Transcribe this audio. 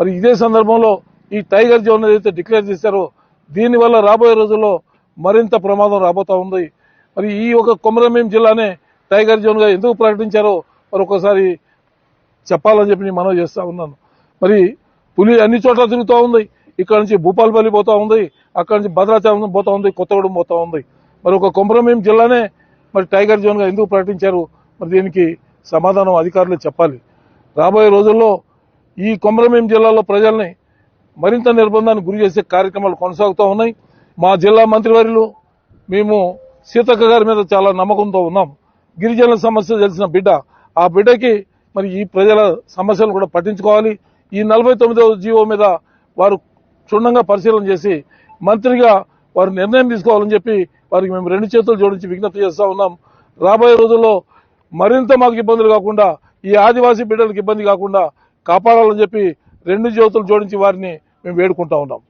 మరి ఇదే సందర్భంలో ఈ టైగర్ జోన్ ఏదైతే డిక్లేర్ చేశారో దీనివల్ల రాబోయే రోజుల్లో మరింత ప్రమాదం రాబోతా ఉంది. మరి ఈ ఒక కొమరమీం జిల్లానే టైగర్ జోన్గా ఎందుకు ప్రకటించారో మరి ఒకసారి చెప్పాలని చెప్పి నేను మనవి చేస్తా ఉన్నాను. మరి పులి అన్ని చోట్ల తిరుగుతూ ఉంది. ఇక్కడ నుంచి భూపాలపల్లి పోతా ఉంది. అక్కడ నుంచి భద్రాచలం పోతా ఉంది. కొత్తగూడెం పోతా ఉంది. మరి ఒక కొమరమీం జిల్లానే మరి టైగర్ జోన్గా ఎందుకు ప్రకటించారు? మరి దీనికి సమాధానం అధికారులు చెప్పాలి. రాబోయే రోజుల్లో ఈ కొమరమేం జిల్లాలో ప్రజల్ని మరింత నిర్బంధానికి గురి చేసే కార్యక్రమాలు కొనసాగుతూ ఉన్నాయి. మా జిల్లా మంత్రివర్యులు మేము సీతక్క గారి మీద చాలా నమ్మకంతో ఉన్నాం. గిరిజనుల సమస్య తెలిసిన బిడ్డ. ఆ బిడ్డకి మరి ఈ ప్రజల సమస్యలు కూడా పట్టించుకోవాలి. ఈ నలభై తొమ్మిదవ జీవో మీద వారు క్షుణ్ణంగా పరిశీలన చేసి మంత్రిగా వారు నిర్ణయం తీసుకోవాలని చెప్పి వారికి మేము రెండు చేతులు జోడించి విజ్ఞప్తి చేస్తూ ఉన్నాం. రాబోయే రోజుల్లో మరింత మాకు ఇబ్బందులు కాకుండా ఈ ఆదివాసీ బిడ్డలకు ఇబ్బంది కాకుండా కాపాడాలని చెప్పి రెండు జ్యోతులు జోడించి వారిని మేము వేడుకుంటా ఉన్నాం.